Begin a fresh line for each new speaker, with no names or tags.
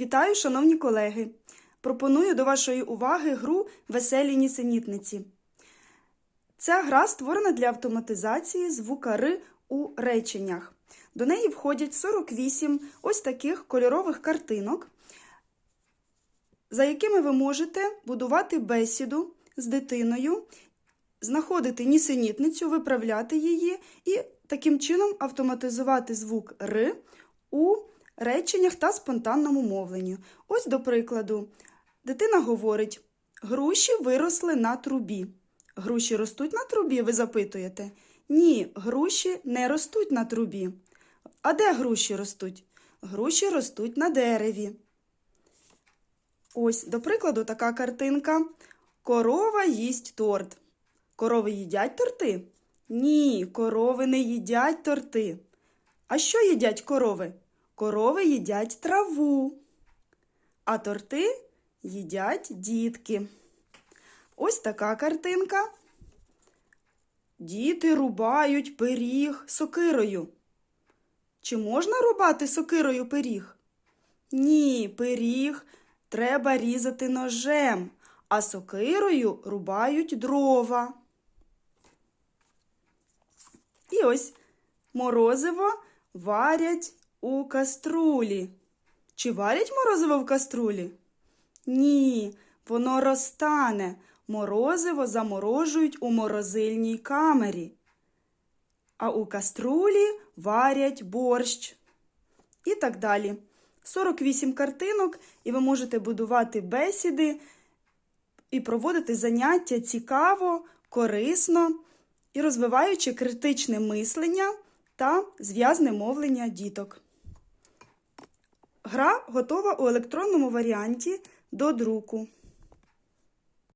Вітаю, шановні колеги! Пропоную до вашої уваги гру Веселі нісенітниці. Ця гра створена для автоматизації звука Р у реченнях. До неї входять 48 ось таких кольорових картинок, за якими ви можете будувати бесіду з дитиною, знаходити нісенітницю, виправляти її і таким чином автоматизувати звук Р у реченнях та спонтанному мовленню. Ось до прикладу, дитина говорить: груші виросли на трубі. Груші ростуть на трубі, ви запитуєте? Ні, груші не ростуть на трубі. А де груші ростуть? Груші ростуть на дереві. Ось, до прикладу, така картинка. Корова їсть торт. Корови їдять торти? Ні, корови не їдять торти. А що їдять корови? Корови їдять траву, а торти їдять дітки. Ось така картинка. Діти рубають пиріг сокирою. Чи можна рубати сокирою пиріг? Ні, пиріг треба різати ножем, а сокирою рубають дрова. І ось морозиво варять у каструлі. Чи варять морозиво в каструлі? Ні, воно розтане. Морозиво заморожують у морозильній камері. А у каструлі варять борщ. І так далі. 48 картинок, і ви можете будувати бесіди і проводити заняття цікаво, корисно і розвиваючи критичне мислення та зв'язне мовлення діток. Гра готова у електронному варіанті до друку.